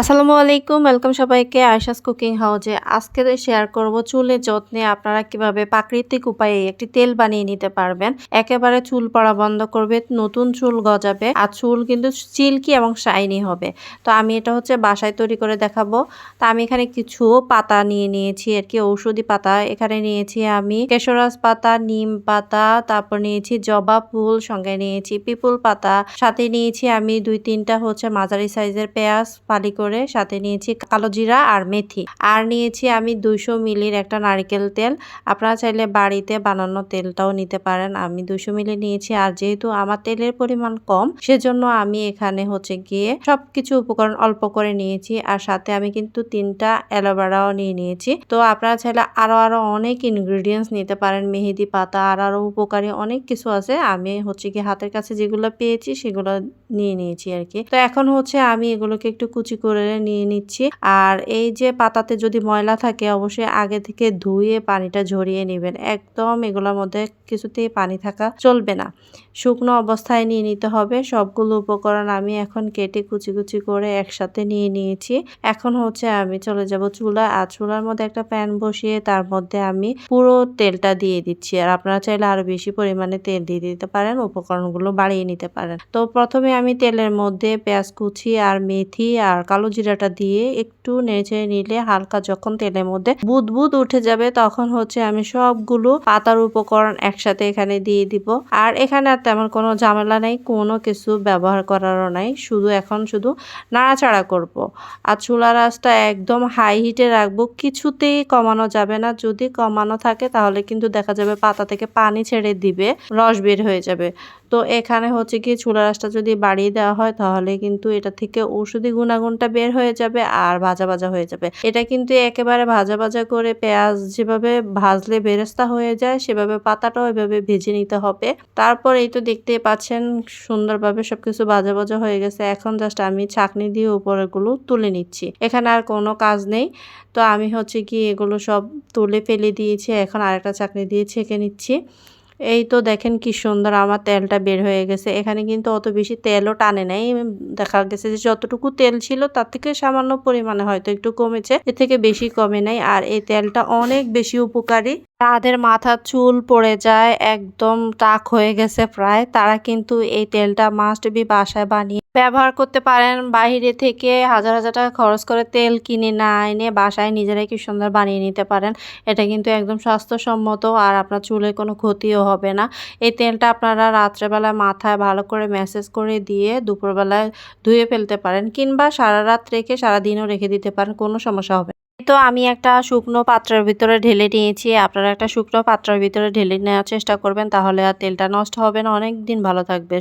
আসসালামু আলাইকুম ওয়েলকাম সবাইকে আয়শাস কুকিং হাউজে আজকে শেয়ার করব চুলের যত্নে আপনারা কীভাবে প্রাকৃতিক উপায়ে একটি তেল বানিয়ে নিতে পারবেন। একেবারে চুল পড়া বন্ধ করবে, নতুন চুল গজাবে, আর চুল কিন্তু চিল্কি এবং শাইনি হবে। তো আমি এটা হচ্ছে বাসায় তৈরি করে দেখাবো। তা আমি এখানে কিছু পাতা নিয়ে নিয়েছি আর কি ঔষধি পাতা। এখানে নিয়েছি আমি কেশরাজ পাতা, নিম পাতা, তারপর নিয়েছি জবা ফুল, সঙ্গে নিয়েছি পিপুল পাতা। সাথে নিয়েছি আমি দুই তিনটা হচ্ছে মাঝারি সাইজের পেঁয়াজ ফালি করে সাথে নিয়েছি কালো জিরা আর মেথি। আর নিয়েছি আমি দুইশো মিলির একটা নারিকেল তেল। আপনারা চাইলে বাড়িতে বানানো তেলটাও নিতে পারেন। আমি দুইশো মিলি নিয়েছি আর যেহেতু আমার তেলের পরিমাণ কম, সেজন্য আমি এখানে হচ্ছে গিয়ে সবকিছু উপকরণ অল্প করে নিয়েছি। আর সাথে আমি কিন্তু তিনটা অ্যালোভেরাও নিয়ে নিয়েছি। তো আপনারা চাইলে আরও আরও অনেক ইনগ্রিডিয়েন্টস নিতে পারেন। মেহেদি পাতা আর আরও উপকারী অনেক কিছু আছে। আমি হচ্ছে কি হাতের কাছে যেগুলো পেয়েছি, সেগুলো নিয়ে নিয়েছি আর কি। তো এখন হচ্ছে আমি এগুলোকে একটু কুচি করে নিয়ে নিচ্ছি। আর এই যে পাতাতে যদি ময়লা থাকে, অবশ্যই আগে থেকে ধুয়ে পানিটা ঝরিয়ে নেবেন। একদম এগুলোর মধ্যে কিছুতেই পানি থাকা চলবে না। শুকনো অবস্থায় নিয়ে নিতে হবে। সবগুলো উপকরণ আমি এখন কেটে কুচি কুচি করে একসাথে নিয়ে নিয়েছি। এখন হচ্ছে আমি চলে যাব চুলা আর চুলার মধ্যে একটা প্যান বসিয়ে তার মধ্যে আমি পুরো তেলটা দিয়ে দিচ্ছি। আর আপনারা চাইলে আরও বেশি পরিমাণে তেল দিয়ে দিতে পারেন, উপকরণগুলো বাড়িয়ে নিতে পারেন। তো প্রথমে আমি তেলের মধ্যে পেঁয়াজ কুচি আর মেথি আর কালো জিরাটা দিয়ে একটু নেচে নিলে হালকা যখন তেলের মধ্যে বুদ বুদ উঠে যাবে, তখন হচ্ছে আমি সবগুলো পাতার উপকরণ একসাথে এখানে দিয়ে দিব। আর এখানে আর তেমন কোনো ঝামেলা নেই, কোনো কিছু ব্যবহার করারও নাই। শুধু এখন শুধু নাড়াচাড়া করব। আর চুলা আঁচটা একদম হাই হিটে রাখব, কিছুতেই কমানো যাবে না। যদি কমানো থাকে, তাহলে কিন্তু দেখা যাবে পাতা থেকে পানি ছেড়ে দিবে, রস বের হয়ে যাবে। তো এখানে হচ্ছে কি চুলার আঁচটা যদি বাড়িয়ে দেওয়া হয়, তাহলে কিন্তু এটা থেকে ঔষধি গুণাগুণটা বের হয়ে যাবে আর ভাজা ভাজা হয়ে যাবে। এটা কিন্তু একেবারে ভাজা ভাজা করে পেঁয়াজ যেভাবে ভাজলে বেরেস্তা হয়ে যায়, সেভাবে পাতাটাও এভাবে ভেজে নিতে হবে। তারপর এই তো দেখতেই পাচ্ছেন সুন্দরভাবে সবকিছু ভাজা ভাজা হয়ে গেছে। এখন জাস্ট আমি ছাকনি দিয়ে উপরেগুলো তুলে নিচ্ছি। এখানে আর কোনো কাজ নেই। তো আমি হচ্ছে কি এগুলো সব তুলে ফেলে দিয়েছি। এখন আরেকটা চাকনি দিয়ে ছেঁকে নিচ্ছি। এই তো দেখেন কি সুন্দর আমার তেলটা বের হয়ে গেছে। এখানে কিন্তু অত বেশি তেলও টানে নাই। দেখা গেছে যে যতটুকু তেল ছিল তার থেকে সামান্য পরিমাণে হয়তো একটু কমেছে, এর থেকে বেশি কমে নাই। আর এই তেলটা অনেক বেশি উপকারী। তাদের মাথা চুল পড়ে যায়, একদম টাক হয়ে গেছে প্রায়। তারা কিন্তু এই তেলটা মাস্ট বি বাসায় বানিয়ে ব্যবহার করতে পারেন। বাইরে থেকে হাজার হাজার টাকা খরচ করে তেল কিনে না এনে বাসায় নিজেরাই কি সুন্দর বানিয়ে নিতে পারেন। এটা কিন্তু একদম স্বাস্থ্যসম্মত আর আপনার চুলের কোনো ক্ষতিও হবে না। এই তেলটা আপনারা রাত্রেবেলা মাথায় ভালো করে ম্যাসেজ করে দিয়ে দুপুরবেলায় ধুয়ে ফেলতে পারেন কিংবা সারা রাত রেখে সারাদিনও রেখে দিতে পারেন, কোনো সমস্যা হবে তো আমি একটা শুকনো পাত্রের ভিতরে ঢেলে নিয়েছি। আপনারা একটা শুকনো পাত্রের ভিতরে ঢেলে নেওয়ার চেষ্টা করবেন তাহলে আর তেলটা নষ্ট হবে না। অনেক দিন ভালো থাকবে।